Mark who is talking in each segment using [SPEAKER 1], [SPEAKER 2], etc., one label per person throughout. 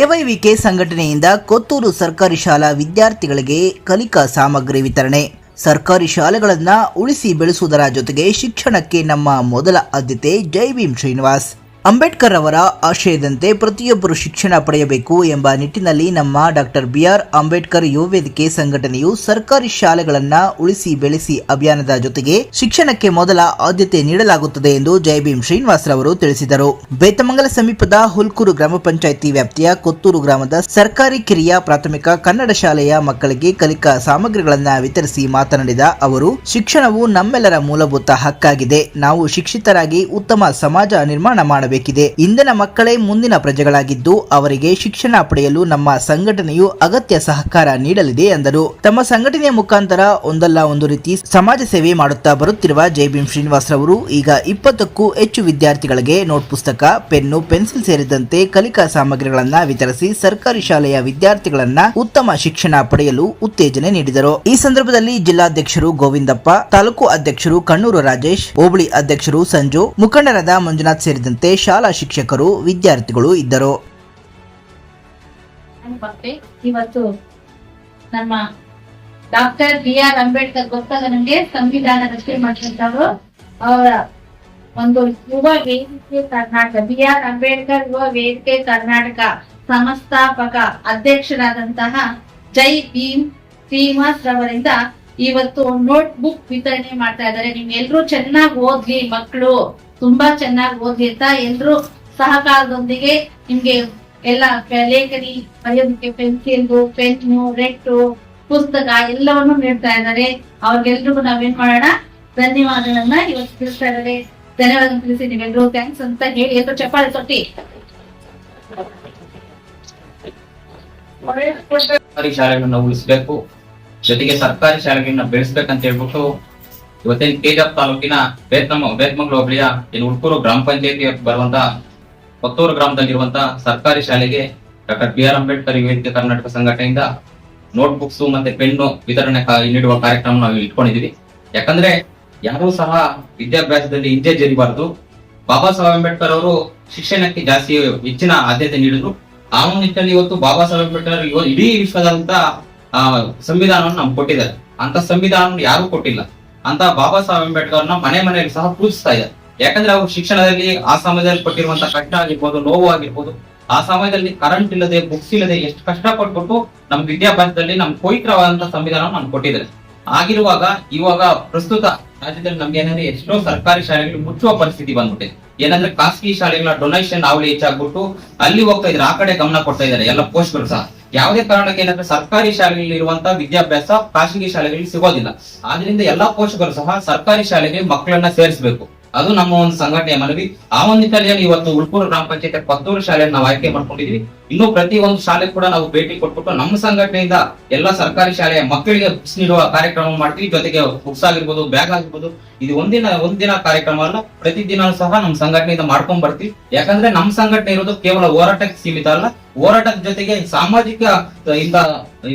[SPEAKER 1] ಎವೈವಿಕೆ ಸಂಘಟನೆಯಿಂದ ಕೊತ್ತೂರು ಸರ್ಕಾರಿ ಶಾಲಾ ವಿದ್ಯಾರ್ಥಿಗಳಿಗೆ ಕಲಿಕಾ ಸಾಮಗ್ರಿ ವಿತರಣೆ. ಸರ್ಕಾರಿ ಶಾಲೆಗಳನ್ನು ಉಳಿಸಿ ಬೆಳೆಸುವುದರ ಜೊತೆಗೆ ಶಿಕ್ಷಣಕ್ಕೆ ನಮ್ಮ ಮೊದಲ ಆದ್ಯತೆ ಜೈ ಭೀಮ್ ಶ್ರೀನಿವಾಸ್. ಅಂಬೇಡ್ಕರ್ ಅವರ ಆಶಯದಂತೆ ಪ್ರತಿಯೊಬ್ಬರು ಶಿಕ್ಷಣ ಪಡೆಯಬೇಕು ಎಂಬ ನಿಟ್ಟಿನಲ್ಲಿ ನಮ್ಮ ಡಾಕ್ಟರ್ ಬಿಆರ್ ಅಂಬೇಡ್ಕರ್ ಯುವ ವೇದಿಕೆ ಸಂಘಟನೆಯು ಸರ್ಕಾರಿ ಶಾಲೆಗಳನ್ನು ಉಳಿಸಿ ಬೆಳೆಸಿ ಅಭಿಯಾನದ ಜೊತೆಗೆ ಶಿಕ್ಷಣಕ್ಕೆ ಮೊದಲ ಆದ್ಯತೆ ನೀಡಲಾಗುತ್ತದೆ ಎಂದು ಜಯಭೀಮ್ ಶ್ರೀನಿವಾಸ್ ರವರು ತಿಳಿಸಿದರು. ಬೇತಮಂಗಲ ಸಮೀಪದ ಹುಲ್ಕೂರು ಗ್ರಾಮ ಪಂಚಾಯಿತಿ ವ್ಯಾಪ್ತಿಯ ಕೊತ್ತೂರು ಗ್ರಾಮದ ಸರ್ಕಾರಿ ಕಿರಿಯ ಪ್ರಾಥಮಿಕ ಕನ್ನಡ ಶಾಲೆಯ ಮಕ್ಕಳಿಗೆ ಕಲಿಕಾ ಸಾಮಗ್ರಿಗಳನ್ನು ವಿತರಿಸಿ ಮಾತನಾಡಿದ ಅವರು, ಶಿಕ್ಷಣವು ನಮ್ಮೆಲ್ಲರ ಮೂಲಭೂತ ಹಕ್ಕಾಗಿದೆ. ನಾವು ಶಿಕ್ಷಿತರಾಗಿ ಉತ್ತಮ ಸಮಾಜ ನಿರ್ಮಾಣ ಮಾಡಬೇಕಿದೆ. ಇಂದಿನ ಮಕ್ಕಳೇ ಮುಂದಿನ ಪ್ರಜೆಗಳಾಗಿದ್ದು, ಅವರಿಗೆ ಶಿಕ್ಷಣ ಪಡೆಯಲು ನಮ್ಮ ಸಂಘಟನೆಯು ಅಗತ್ಯ ಸಹಕಾರ ನೀಡಲಿದೆ ಎಂದರು. ತಮ್ಮ ಸಂಘಟನೆಯ ಮುಖಾಂತರ ಒಂದಲ್ಲ ಒಂದು ರೀತಿ ಸಮಾಜ ಸೇವೆ ಮಾಡುತ್ತಾ ಬರುತ್ತಿರುವ ಜೈ. ಭೀಮ್ ಶ್ರೀನಿವಾಸ್ ರವರು ಈಗ ಇಪ್ಪತ್ತಕ್ಕೂ ಹೆಚ್ಚು ವಿದ್ಯಾರ್ಥಿಗಳಿಗೆ ನೋಟ್ ಪುಸ್ತಕ, ಪೆನ್ನು, ಪೆನ್ಸಿಲ್ ಸೇರಿದಂತೆ ಕಲಿಕಾ ಸಾಮಗ್ರಿಗಳನ್ನ ವಿತರಿಸಿ ಸರ್ಕಾರಿ ಶಾಲೆಯ ವಿದ್ಯಾರ್ಥಿಗಳನ್ನ ಉತ್ತಮ ಶಿಕ್ಷಣ ಪಡೆಯಲು ಉತ್ತೇಜನೆ ನೀಡಿದರು. ಈ ಸಂದರ್ಭದಲ್ಲಿ ಜಿಲ್ಲಾಧ್ಯಕ್ಷರು ಗೋವಿಂದಪ್ಪ, ತಾಲೂಕು ಅಧ್ಯಕ್ಷರು ಕಣ್ಣೂರು ರಾಜೇಶ್, ಹೋಬಳಿ ಅಧ್ಯಕ್ಷರು ಸಂಜು, ಮುಖಂಡರಾದ ಮಂಜುನಾಥ್ ಸೇರಿದಂತೆ ಶಾಲಾ ಶಿಕ್ಷಕರು, ವಿದ್ಯಾರ್ಥಿಗಳು ಇದ್ದರು.
[SPEAKER 2] ಇವತ್ತು ನಮ್ಮ ಡಾಕ್ಟರ್ ಬಿ ಆರ್ ಅಂಬೇಡ್ಕರ್ ಗೊತ್ತಾಗ ನಮ್ಗೆ ಸಂವಿಧಾನ ರಚನೆ ಮಾಡಿದಂತವ್ರು ಅವರ ಒಂದು ಯುವ ವೇದಿಕೆ ಕರ್ನಾಟಕ, ಬಿ ಆರ್ ಅಂಬೇಡ್ಕರ್ ಯುವ ವೇದಿಕೆ ಕರ್ನಾಟಕ ಸಂಸ್ಥಾಪಕ ಅಧ್ಯಕ್ಷರಾದಂತಹ ಜೈ ಭೀಮ್ ಶ್ರೀನಿವಾಸ್ ರವರಿಂದ ಇವತ್ತು ನೋಟ್ ಬುಕ್ ವಿತರಣೆ ಮಾಡ್ತಾ ಇದ್ದಾರೆ. ನಿಮ್ಗೆಲ್ರು ಚೆನ್ನಾಗಿ ಓದ್ಲಿ ಮಕ್ಕಳು. ತುಂಬಾ ಚೆನ್ನಾಗಿ ಓದ್ಲಿ ಅಂತ ಎಲ್ರು ಸಹಕಾರದೊಂದಿಗೆ ನಿಮ್ಗೆ ಎಲ್ಲ ಲೇಖನಿ, ಬರೆಯೋದಕ್ಕೆ ಪೆನ್ಸಿಲ್ ಪೆನ್ನು ರೆಟ್ಟು ಪುಸ್ತಕ ಎಲ್ಲವನ್ನು ನೀಡ್ತಾ ಇದ್ದಾರೆ. ಅವ್ರಿಗೆಲ್ರಿಗೂ ನಾವೇನ್ ಮಾಡೋಣ? ಧನ್ಯವಾದಗಳನ್ನ ಇವತ್ತು ತಿಳಿಸ್ತಾ ಇದ್ದಾರೆ. ಧನ್ಯವಾದ ತಿಳಿಸಿ ನೀವೆಲ್ಲರೂ ಥ್ಯಾಂಕ್ಸ್ ಅಂತ ಹೇಳಿ. ಎಲ್ಲರೂ ಚಪ್ಪಾಳೆ ತೊಟ್ಟಿ.
[SPEAKER 3] ಸರ್ಕಾರಿ ಶಾಲೆಗಳನ್ನ ಉಳಿಸ್ಬೇಕು, ಜೊತೆಗೆ ಸರ್ಕಾರಿ ಶಾಲೆಗಳನ್ನ ಬೆಳೆಸ್ಬೇಕಂತ ಹೇಳ್ಬಿಟ್ಟು ಇವತ್ತಿನ ಕೆಜಪ್ ತಾಲೂಕಿನ ಬೇತ್ನಮ್ಮ ಬೇತ್ಮಂಗ್ಲ ಹೋಬಳಿಯ ಇಲ್ಲಿ ಉಳ್ಕೂರು ಗ್ರಾಮ ಪಂಚಾಯತಿ ಬರುವಂತ ಕೊತ್ತೂರು ಗ್ರಾಮದಲ್ಲಿರುವಂತಹ ಸರ್ಕಾರಿ ಶಾಲೆಗೆ ಡಾಕ್ಟರ್ ಬಿ ಆರ್ ಅಂಬೇಡ್ಕರ್ ಯುವ ವೇದಿಕೆ ಕರ್ನಾಟಕ ಸಂಘಟನೆಯಿಂದ ನೋಟ್ ಬುಕ್ಸ್ ಮತ್ತೆ ಪೆನ್ನು ವಿತರಣೆ ನೀಡುವ ಕಾರ್ಯಕ್ರಮ ನಾವು ಇಟ್ಕೊಂಡಿದೀವಿ ಯಾಕಂದ್ರೆ ಯಾರೂ ಸಹ ವಿದ್ಯಾಭ್ಯಾಸದಲ್ಲಿ ಹಿಂದೆ ಜರಿಬಾರದು. ಬಾಬಾ ಸಾಹೇಬ್ ಅಂಬೇಡ್ಕರ್ ಅವರು ಶಿಕ್ಷಣಕ್ಕೆ ಜಾಸ್ತಿ ಹೆಚ್ಚಿನ ಆದ್ಯತೆ ನೀಡಿದ್ರು. ಆ ನಿಟ್ಟಿನಲ್ಲಿ ಇವತ್ತು ಬಾಬಾ ಸಾಹೇಬ್ ಅಂಬೇಡ್ಕರ್ ಇಡೀ ವಿಶ್ವದಂತ ಸಂವಿಧಾನವನ್ನು ನಮ್ಗೆ ಕೊಟ್ಟಿದ್ದಾರೆ. ಅಂತ ಸಂವಿಧಾನ ಯಾರು ಕೊಟ್ಟಿಲ್ಲ. ಅಂತ ಬಾಬಾ ಸಾಹೇಬ್ ಅಂಬೇಡ್ಕರ್ನ ಮನೆ ಮನೆಯಲ್ಲಿ ಸಹ ಪೂಜಿಸ್ತಾ ಇದ್ದಾರೆ. ಯಾಕಂದ್ರೆ ಅವರು ಶಿಕ್ಷಣದಲ್ಲಿ ಆ ಸಮಯದಲ್ಲಿ ಕೊಟ್ಟಿರುವಂತ ಕಷ್ಟ ಆಗಿರ್ಬೋದು, ನೋವು ಆಗಿರ್ಬೋದು, ಆ ಸಮಯದಲ್ಲಿ ಕರೆಂಟ್ ಇಲ್ಲದೆ ಬುಕ್ಸ್ ಇಲ್ಲದೆ ಎಷ್ಟು ಕಷ್ಟ ಪಟ್ಬಿಟ್ಟು ನಮ್ ವಿದ್ಯಾಭ್ಯಾಸದಲ್ಲಿ ನಮ್ ಪವಿತ್ರವಾದಂತಹ ಸಂವಿಧಾನ ನಮ್ಗೆ ಕೊಟ್ಟಿದ್ದಾರೆ. ಆಗಿರುವಾಗ ಇವಾಗ ಪ್ರಸ್ತುತ ರಾಜ್ಯದಲ್ಲಿ ನಮ್ಗೆ ಏನಂದ್ರೆ ಎಷ್ಟೋ ಸರ್ಕಾರಿ ಶಾಲೆಗಳು ಮುಚ್ಚುವ ಪರಿಸ್ಥಿತಿ ಬಂದ್ಬಿಟ್ಟಿದೆ. ಏನಂದ್ರೆ ಖಾಸಗಿ ಶಾಲೆಗಳ ಡೊನೇಷನ್ ಅವಳಿ ಹೆಚ್ಚಾಗ್ಬಿಟ್ಟು ಅಲ್ಲಿ ಹೋಗ್ತಾ ಇದ್ರೆ ಆ ಕಡೆ ಗಮನ ಕೊಡ್ತಾ ಇದಾರೆ ಎಲ್ಲ ಪೋಸ್ಟ್ಗಳು ಸಹ. ಯಾವುದೇ ಕಾರಣಕ್ಕೆ ಏನಂದ್ರೆ ಸರ್ಕಾರಿ ಶಾಲೆಗಳಲ್ಲಿ ಇರುವಂತ ವಿದ್ಯಾಭ್ಯಾಸ ಖಾಸಗಿ ಶಾಲೆಗಳಲ್ಲಿ ಸಿಗೋದಿಲ್ಲ. ಆದ್ರಿಂದ ಎಲ್ಲಾ ಪೋಷಕರು ಸಹ ಸರ್ಕಾರಿ ಶಾಲೆಗೆ ಮಕ್ಕಳನ್ನ ಸೇರಿಸಬೇಕು. ಅದು ನಮ್ಮ ಒಂದು ಸಂಘಟನೆಯ ಮನವಿ. ಆ ಒಂದು ನಿಟ್ಟಿನಲ್ಲಿ ಇವತ್ತು ಉಳ್ಕೂರು ಗ್ರಾಮ ಪಂಚಾಯತ್ ಕೊತ್ತೂರು ಶಾಲೆಯನ್ನು ನಾವು ಆಯ್ಕೆ ಮಾಡ್ಕೊಂಡಿದ್ವಿ ಇನ್ನು ಪ್ರತಿ ಒಂದು ಶಾಲೆ ಕೂಡ ನಾವು ಭೇಟಿ ಕೊಟ್ಬಿಟ್ಟು ನಮ್ಮ ಸಂಘಟನೆಯಿಂದ ಎಲ್ಲಾ ಸರ್ಕಾರಿ ಶಾಲೆಯ ಮಕ್ಕಳಿಗೆ ಬುಕ್ಸ್ ನೀಡುವ ಕಾರ್ಯಕ್ರಮ ಮಾಡ್ತೀವಿ. ಜೊತೆಗೆ ಬುಕ್ಸ್ ಆಗಿರ್ಬೋದು ಬ್ಯಾಗ್ ಆಗಿರ್ಬೋದು. ಇದು ಒಂದಿನ ಒಂದಿನ ಕಾರ್ಯಕ್ರಮ ಅಲ್ಲ ಪ್ರತಿದಿನ ಸಹ ನಮ್ಮ ಸಂಘಟನೆಯಿಂದ ಮಾಡ್ಕೊಂಡ್ ಬರ್ತೀವಿ. ಯಾಕಂದ್ರೆ ನಮ್ಮ ಸಂಘಟನೆ ಇರೋದು ಕೇವಲ ಹೋರಾಟಕ್ಕೆ ಸೀಮಿತ ಅಲ್ಲ. ಹೋರಾಟದ ಜೊತೆಗೆ ಸಾಮಾಜಿಕ ಇಂದ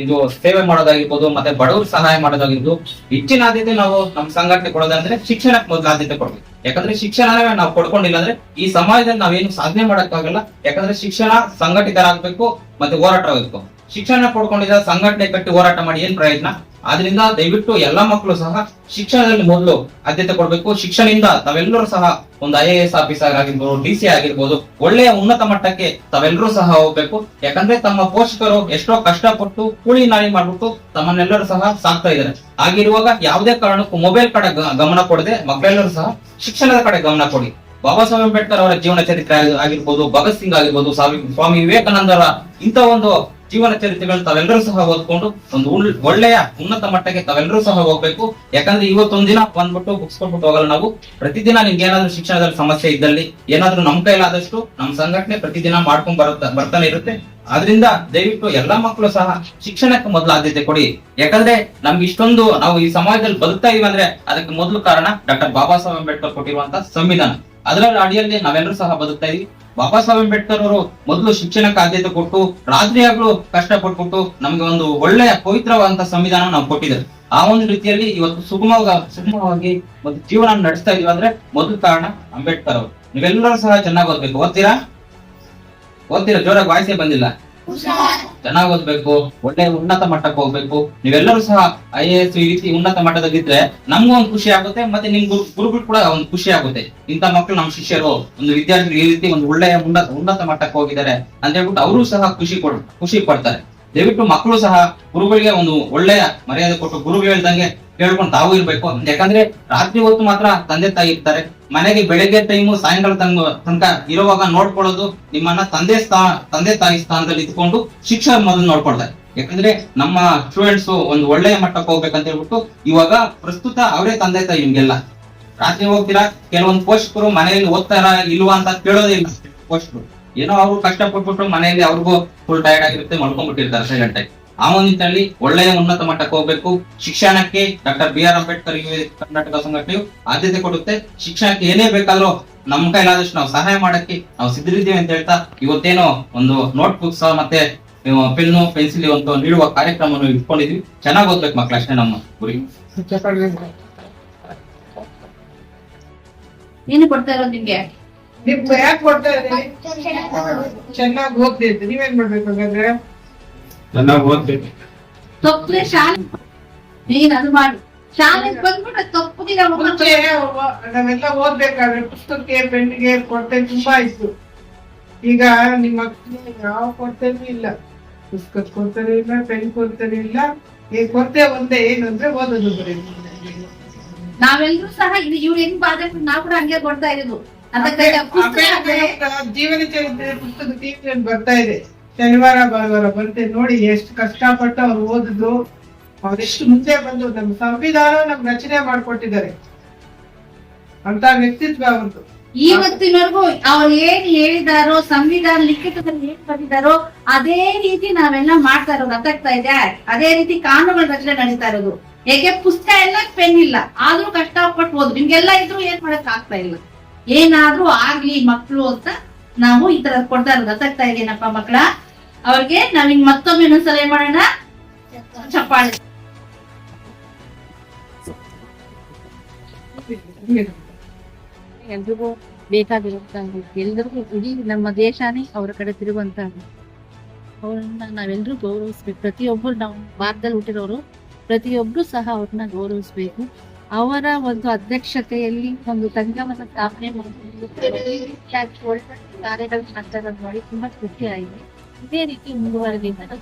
[SPEAKER 3] ಇದು ಸೇವೆ ಮಾಡೋದಾಗಿರ್ಬೋದು, ಮತ್ತೆ ಬಡವರು ಸಹಾಯ ಮಾಡೋದಾಗಿರ್ಬೋದು, ಹೆಚ್ಚಿನ ಆದ್ಯತೆ ನಾವು ನಮ್ಮ ಸಂಘಟನೆ ಕೊಡೋದಂದ್ರೆ ಶಿಕ್ಷಣಕ್ಕೆ ಮೊದಲ ಆದ್ಯತೆ ಕೊಡ್ಬೇಕು. ಯಾಕಂದ್ರೆ ಶಿಕ್ಷಣ ನಾವು ಪಡ್ಕೊಂಡಿಲ್ಲ ಅಂದ್ರೆ ಈ ಸಮಾಜದಲ್ಲಿ ನಾವೇನು ಸಾಧನೆ ಮಾಡಕ್ಕಾಗಲ್ಲ. ಯಾಕಂದ್ರೆ ಶಿಕ್ಷಣ ಸಂಘಟಿತರಾಗಬೇಕು ಮತ್ತೆ ಹೋರಾಟ ಆಗಬೇಕು ಶಿಕ್ಷಣ ಪಡ್ಕೊಂಡಿದ್ದ ಸಂಘಟನೆ ಕಟ್ಟಿ ಹೋರಾಟ ಮಾಡಿ ಏನ್ ಪ್ರಯೋಜನ ಆದ್ರಿಂದ ದಯವಿಟ್ಟು ಎಲ್ಲಾ ಮಕ್ಕಳು ಸಹ ಶಿಕ್ಷಣದಲ್ಲಿ ಮೊದಲು ಆದ್ಯತೆ ಕೊಡಬೇಕು. ಶಿಕ್ಷಣದಿಂದ ತಾವೆಲ್ಲರೂ ಸಹ ಒಂದು ಐ ಎ ಎಸ್ ಆಫೀಸರ್ ಆಗಿರ್ಬೋದು ಡಿ ಸಿ ಆಗಿರ್ಬೋದು, ಒಳ್ಳೆಯ ಉನ್ನತ ಮಟ್ಟಕ್ಕೆ ತಾವೆಲ್ಲರೂ ಸಹ ಹೋಗ್ಬೇಕು. ಯಾಕಂದ್ರೆ ತಮ್ಮ ಪೋಷಕರು ಎಷ್ಟೋ ಕಷ್ಟಪಟ್ಟು ಕೂಲಿ ನಾಳಿ ಮಾಡ್ಬಿಟ್ಟು ತಮ್ಮನ್ನೆಲ್ಲರೂ ಸಹ ಸಾಕ್ತಾ ಇದ್ದಾರೆ. ಆಗಿರುವಾಗ ಯಾವುದೇ ಕಾರಣಕ್ಕೂ ಮೊಬೈಲ್ ಕಡೆ ಗಮನ ಕೊಡದೆ ಮಕ್ಕಳೆಲ್ಲರೂ ಸಹ ಶಿಕ್ಷಣದ ಕಡೆ ಗಮನ ಕೊಡಿ. ಬಾಬಾ ಸಾಹೇಬ್ ಅಂಬೇಡ್ಕರ್ ಅವರ ಜೀವನ ಚರಿತ್ರೆ ಆಗಿ- ಆಗಿರ್ಬೋದು, ಭಗತ್ ಸಿಂಗ್ ಆಗಿರ್ಬೋದು, ಸ್ವಾಮಿ ಸ್ವಾಮಿ ವಿವೇಕಾನಂದರ ಇಂಥ ಒಂದು ಜೀವನ ಚರಿತ್ರೆಗಳು ತಾವೆಲ್ಲರೂ ಸಹ ಓದ್ಕೊಂಡು ಒಂದು ಒಳ್ಳೆಯ ಉನ್ನತ ಮಟ್ಟಕ್ಕೆ ತಾವೆಲ್ಲರೂ ಸಹ ಹೋಗ್ಬೇಕು. ಯಾಕಂದ್ರೆ ಇವತ್ತೊಂದಿನ ಬಂದ್ಬಿಟ್ಟು ಬುಕ್ಸ್ ಕೊಟ್ಬಿಟ್ಟು ಹೋಗಲ್ಲ ನಾವು. ಪ್ರತಿದಿನ ನಿಮ್ಗೆ ಏನಾದ್ರೂ ಶಿಕ್ಷಣದಲ್ಲಿ ಸಮಸ್ಯೆ ಇದ್ದಲ್ಲಿ, ಏನಾದ್ರೂ ನಮ್ ಕೈಲಾದಷ್ಟು ನಮ್ ಸಂಘಟನೆ ಪ್ರತಿದಿನ ಮಾಡ್ಕೊಂಡ್ ಬರುತ್ತ, ಬರ್ತಾನೆ ಇರುತ್ತೆ. ಆದ್ರಿಂದ ದಯವಿಟ್ಟು ಎಲ್ಲಾ ಮಕ್ಕಳು ಸಹ ಶಿಕ್ಷಣಕ್ಕೆ ಮೊದಲು ಆದ್ಯತೆ ಕೊಡಿ. ಯಾಕಂದ್ರೆ ನಮ್ಗೆ ಇಷ್ಟೊಂದು ನಾವು ಈ ಸಮಾಜದಲ್ಲಿ ಬದುಕ್ತಾ ಇದೀವಿ ಅಂದ್ರೆ ಅದಕ್ಕೆ ಮೊದಲು ಕಾರಣ ಡಾಕ್ಟರ್ ಬಾಬಾ ಸಾಹೇಬ್ ಅಂಬೇಡ್ಕರ್ ಕೊಟ್ಟಿರುವಂತಹ ಸಂವಿಧಾನ. ಅದರ ಅಡಿಯಲ್ಲಿ ನಾವೆಲ್ಲರೂ ಸಹ ಬದುಕ್ತಾ ಇದೀವಿ. ಬಾಬಾ ಸಾಹೇಬ್ ಅಂಬೇಡ್ಕರ್ ಅವರು ಮೊದಲು ಶಿಕ್ಷಣಕ್ಕೆ ಆದ್ಯತೆ ಕೊಟ್ಟು ರಾತ್ರಿ ಕಷ್ಟ ನಮ್ಗೆ ಒಂದು ಒಳ್ಳೆಯ ಪವಿತ್ರವಾದಂತಹ ಸಂವಿಧಾನ ನಾವು ಕೊಟ್ಟಿದ್ದಾರೆ. ಆ ಒಂದು ರೀತಿಯಲ್ಲಿ ಇವತ್ತು ಸುಗಮವಾಗ ಸುಗಮವಾಗಿ ಒಂದು ಜೀವನ ನಡೆಸ್ತಾ ಇದೀವಿ ಅಂದ್ರೆ ಮೊದಲು ಕಾರಣ ಅಂಬೇಡ್ಕರ್ ಅವರು. ನೀವೆಲ್ಲರೂ ಸಹ ಚೆನ್ನಾಗಿ ಓದ್ಬೇಕು. ಓದ್ತೀರಾ? ಓದ್ತೀರಾ? ಜೋರಾಗಿ ವಾಯ್ಸೇ ಬಂದಿಲ್ಲ. ಚೆನ್ನಾಗಿ ಓದ್ಬೇಕು, ಒಳ್ಳೆ ಉನ್ನತ ಮಟ್ಟಕ್ಕೆ ಹೋಗ್ಬೇಕು. ನೀವೆಲ್ಲರೂ ಸಹ ಐ ಎ ಎಸ್ ಈ ರೀತಿ ಉನ್ನತ ಮಟ್ಟದಲ್ಲಿದ್ರೆ ನಮ್ಗೂ ಒಂದು ಖುಷಿ ಆಗುತ್ತೆ, ಮತ್ತೆ ನಿಮ್ ಗುರು ಗುರುಗಳು ಕೂಡ ಒಂದು ಖುಷಿ ಆಗುತ್ತೆ. ಇಂಥ ಮಕ್ಕಳು ನಮ್ಮ ಶಿಷ್ಯರು, ಒಂದು ವಿದ್ಯಾರ್ಥಿಗಳು ಈ ರೀತಿ ಒಂದು ಒಳ್ಳೆಯ ಉನ್ನತ ಉನ್ನತ ಮಟ್ಟಕ್ಕೆ ಹೋಗಿದ್ದಾರೆ ಅಂತ ಹೇಳ್ಬಿಟ್ಟು ಅವರು ಸಹ ಖುಷಿ ಕೊಡ್, ಖುಷಿ ಪಡ್ತಾರೆ. ದಯವಿಟ್ಟು ಮಕ್ಕಳು ಸಹ ಗುರುಗಳಿಗೆ ಒಂದು ಒಳ್ಳೆಯ ಮರ್ಯಾದೆ ಕೊಟ್ಟು ಗುರುಗಳು ಹೇಳ್ದಂಗೆ ಕೇಳ್ಕೊಂಡು ತಾವು ಇರ್ಬೇಕು ಯಾಕಂದ್ರೆ ರಾತ್ರಿ ಹೊತ್ತು ಮಾತ್ರ ತಂದೆ ತಾಯಿ ಇರ್ತಾರೆ. ಮನೆಗೆ ಬೆಳಗ್ಗೆ ಟೈಮು ಸಾಯಂಕಾಲ ತನಕ ಇರುವಾಗ ನೋಡ್ಕೊಳ್ಳೋದು ನಿಮ್ಮನ್ನ ತಂದೆ ಸ್ಥಾನ ತಂದೆ ತಾಯಿ ಸ್ಥಾನದಲ್ಲಿ ಇದ್ಕೊಂಡು ಶಿಕ್ಷಣ ಮೊದಲು ನೋಡ್ಕೊಳ್ತಾರೆ. ಯಾಕಂದ್ರೆ ನಮ್ಮ ಸ್ಟೂಡೆಂಟ್ಸ್ ಒಂದು ಒಳ್ಳೆಯ ಮಟ್ಟಕ್ಕೆ ಹೋಗ್ಬೇಕಂತ ಹೇಳ್ಬಿಟ್ಟು ಇವಾಗ ಪ್ರಸ್ತುತ ಅವರೇ ತಂದೆ ತಾಯಿ ನಿಮ್ಗೆಲ್ಲ. ರಾತ್ರಿ ಹೋಗ್ತೀರಾ? ಕೆಲವೊಂದು ಪೋಷಕರು ಮನೆಯಲ್ಲಿ ಓದ್ತಾರ ಇಲ್ವಾ ಅಂತ ಕೇಳೋದೇ ಇಲ್ಲ. ಪೋಷಕರು. ಏನೋ ಅವ್ರು ಕಷ್ಟ ಪಟ್ಬಿಟ್ಟು ಮನೆಯಲ್ಲಿ ಅವ್ರಿಗೂ ಫುಲ್ ಟೈರ್ಡ್ ಆಗಿರುತ್ತೆ, ಮಲ್ಕೊಂಡ್ಬಿಟ್ಟಿರ್ತಾರೆ ಸೈಲೆಂಟ್ ಆಗಿ. ಆ ಒಂದು ನಿಟ್ಟಿನಲ್ಲಿ ಒಳ್ಳೆಯ ಉನ್ನತ ಮಟ್ಟಕ್ಕೆ ಹೋಗ್ಬೇಕು. ಶಿಕ್ಷಣಕ್ಕೆ doctor B R Ambedkar Karnataka ಸಂಘಟನೆಯು ಆದ್ಯತೆ ಕೊಡುತ್ತೆ. ಶಿಕ್ಷಣಕ್ಕೆ ಏನೇ ಬೇಕಾದ್ರೂ ನಮ್ಮ ಕೈಲಾದಷ್ಟು ನಾವು ಸಹಾಯ ಮಾಡಕ್ಕೆ ನಾವು ಸಿದ್ಧರಿದ್ದೇವೆ ಅಂತ ಹೇಳ್ತಾ ಇವತ್ತೇನೋ ಒಂದು ನೋಟ್ ಬುಕ್ಸ್ ಮತ್ತೆ ಪೆನ್ನು ಪೆನ್ಸಿಲ್ ಒಂದು ನೀಡುವ ಕಾರ್ಯಕ್ರಮವನ್ನು ಇಟ್ಕೊಂಡಿದ್ವಿ. ಚೆನ್ನಾಗಿ ಓದ್ಬೇಕು ಮಕ್ಕಳ ಅಷ್ಟೇ ನಮ್ಮ ಗುರಿ.
[SPEAKER 2] ಏನು ಕೊಡ್ತಾ ಇರೋದು ನಿಮ್ಗೆ?
[SPEAKER 4] ನೀವು ಯಾಕೆ ಕೊಡ್ತಾ ಇದ್ದೀರಿ? ಚೆನ್ನಾಗಿ ಓದ್ತಿದ್ದೆ ನೀವೇನ್ ಮಾಡ್ಬೇಕು ಹಾಗಾದ್ರೆ?
[SPEAKER 5] ಚೆನ್ನಾಗಿ ಓದ್ಬೇಕು.
[SPEAKER 2] ತಪ್ಪಲೆ ಶಾಲೆ ನೀನ್ ಅದು ಮಾಡು. ಶಾಲೆಗೆ ಬಂದ್ಬಿಟ್ರೆ ತಪ್ಪಿಗೆ
[SPEAKER 4] ಮುಂಚೆ ನಾವೆಲ್ಲ ಓದ್ಬೇಕಾದ್ರೆ ಪುಸ್ತಕಕ್ಕೆ ಪೆನ್ಗೆ ಕೊರತೆ ತುಂಬಾ ಇತ್ತು. ಈಗ ನಿಮ್ಮ ಮಕ್ಕಳಿಗೆ ಯಾವ ಕೊರತೆನೂ ಇಲ್ಲ. ಪುಸ್ತಕ ಕೊರತೆನೂ ಇಲ್ಲ ಪೆನ್ ಕೊರತೆನೂ ಇಲ್ಲ. ಈ ಕೊರತೆ ಒಂದೇ ಏನು ಅಂದ್ರೆ ಓದೋದು ಬರೀ.
[SPEAKER 2] ನಾವೆಲ್ಲರೂ ಸಹ ಇದು ಇವ್ರು ಹೆಂಗ್ ಬಾಧೆ ನಾವು ಕೂಡ ಹಂಗೆ ಕೊಡ್ತಾ ಇರೋದು.
[SPEAKER 4] ಜೀವನ ಚರಿತ್ರೆ ಪುಸ್ತಕ ಬರ್ತಾ ಇದೆ. ಶನಿವಾರ, ಭಾನುವಾರ ಬರುತ್ತೆ ನೋಡಿ ಎಷ್ಟು ಕಷ್ಟಪಟ್ಟು ಅವ್ರು ಓದಿದ್ರು ಅವರೆಷ್ಟು ಮುಂದೆ ಬಂದು ನಮ್ಮ ಸಂವಿಧಾನ ನಮ್ ರಚನೆ ಮಾಡ್ಕೊಟ್ಟಿದ್ದಾರೆ. ಅಂತ ವ್ಯಕ್ತಿತ್ವ ಅವ್ರದ್ದು.
[SPEAKER 2] ಇವತ್ತಿನವರೆಗೂ ಅವ್ರು ಏನ್ ಹೇಳಿದಾರೋ, ಸಂವಿಧಾನ ಲಿಖಿತದಲ್ಲಿ ಏನ್ ಬಂದಿದಾರೋ ಅದೇ ರೀತಿ ನಾವೆಲ್ಲ ಮಾಡ್ತಾ ಇರೋದು ಅರ್ಥಾಗ್ತಾ ಇದೆ. ಅದೇ ರೀತಿ ಕಾನೂನುಗಳ ರಚನೆ ನಡೀತಾ ಇರೋದು. ಹೇಗೆ ಪುಸ್ತಕ ಎಲ್ಲ ಪೆನ್ ಇಲ್ಲ. ಆದ್ರೂ ಕಷ್ಟಪಟ್ಟು ಹೋದ್ರು ನಿಮ್ಗೆಲ್ಲ ಇದ್ರು ಏನ್ ಮಾಡಕ್ ಆಗ್ತಾ ಇಲ್ಲ. ಏನಾದ್ರೂ ಆಗ್ಲಿ ಮಕ್ಳು ಅಂತ ನಾವು ಈ ತರ ಕೊಡ್ತಾ ಇರೋದು. ಅರ್ಥಾಗ್ತಾ ಇದೆಯೇನಪ್ಪ ಮಕ್ಕಳ? ಅವ್ರಿಗೆ ನಾವಿನ್ ಮತ್ತೊಮ್ಮೆ ಇನ್ನೊಂದ್ಸಲ ಏನ್ ಮಾಡೋಣ? ಚಪ್ಪಾಳೆ.
[SPEAKER 6] ಎಲ್ರಿಗೂ ಬೇಕಾಗಿರುವಂತ ಎಲ್ರಿಗೂ ಇಡೀ ನಮ್ಮ ದೇಶನೇ ಅವರ ಕಡೆ ತಿರುಗುವಂತ ಅವ್ರನ್ನ ನಾವೆಲ್ಲರೂ ಗೌರವಿಸ್ಬೇಕು. ಪ್ರತಿಯೊಬ್ಬರು ನಾವು ಭಾರತದಲ್ಲಿ ಹುಟ್ಟಿರೋರು ಪ್ರತಿಯೊಬ್ರು ಸಹ ಅವ್ರನ್ನ ಗೌರವಿಸ್ಬೇಕು. ಅವರ ಒಂದು ಅಧ್ಯಕ್ಷತೆಯಲ್ಲಿ ಒಂದು ತಂಗವನ್ನು ಸ್ಥಾಪನೆ ಕಾರ್ಯಗಳು ಇರೋದು ನೋಡಿ, ತುಂಬಾ ಖುಷಿ ಆಗಿದೆ ಇದೇ ರೀತಿ ಮುಂದುವರೆದಿದ್ದಾರೆ.